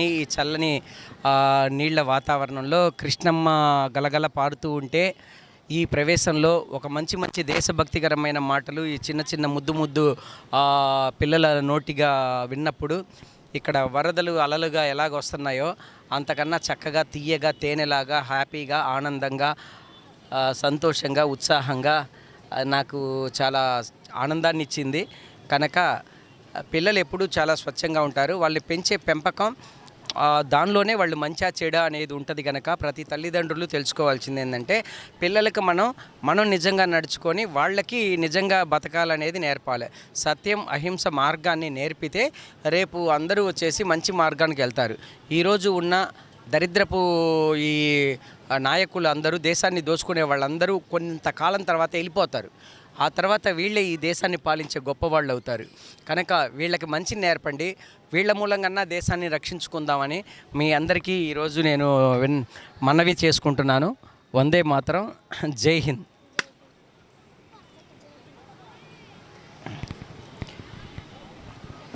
ఈ చల్లని నీళ్ళ వాతావరణంలో కృష్ణమ్మ గలగల పారుతూ ఉంటే ఈ ప్రవేశంలో ఒక మంచి మంచి దేశభక్తికరమైన మాటలు ఈ చిన్న చిన్న ముద్దు ముద్దు పిల్లల నోటిగా విన్నప్పుడు ఇక్కడ వరదలు అలలుగా ఎలాగ వస్తున్నాయో అంతకన్నా చక్కగా తీయగా తేనెలాగా హ్యాపీగా ఆనందంగా సంతోషంగా ఉత్సాహంగా నాకు చాలా ఆనందాన్ని ఇచ్చింది కనుక పిల్లలు ఎప్పుడూ చాలా స్వచ్ఛంగా ఉంటారు. వాళ్ళు పెంచే పెంపకం దానిలోనే వాళ్ళు మంచా చెడ అనేది ఉంటుంది కనుక ప్రతి తల్లిదండ్రులు తెలుసుకోవాల్సింది ఏంటంటే పిల్లలకు మనం మనం నిజంగా నడుచుకొని వాళ్ళకి నిజంగా బతకాలనేది నేర్పాలి. సత్యం అహింస మార్గాన్ని నేర్పితే రేపు అందరూ వచ్చేసి మంచి మార్గానికి వెళ్తారు. ఈరోజు ఉన్న దరిద్రపు ఈ నాయకులు అందరూ దేశాన్ని దోచుకునే వాళ్ళందరూ కొంతకాలం తర్వాత వెళ్ళిపోతారు. ఆ తర్వాత వీళ్ళే ఈ దేశాన్ని పాలించే గొప్పవాళ్ళు అవుతారు. కనుక వీళ్ళకి మంచి నేర్పండి. వీళ్ళ మూలంగా దేశాన్ని రక్షించుకుందామని మీ అందరికీ ఈరోజు నేను విన్ మనవి చేసుకుంటున్నాను. వందే మాత్రం. జై హింద్.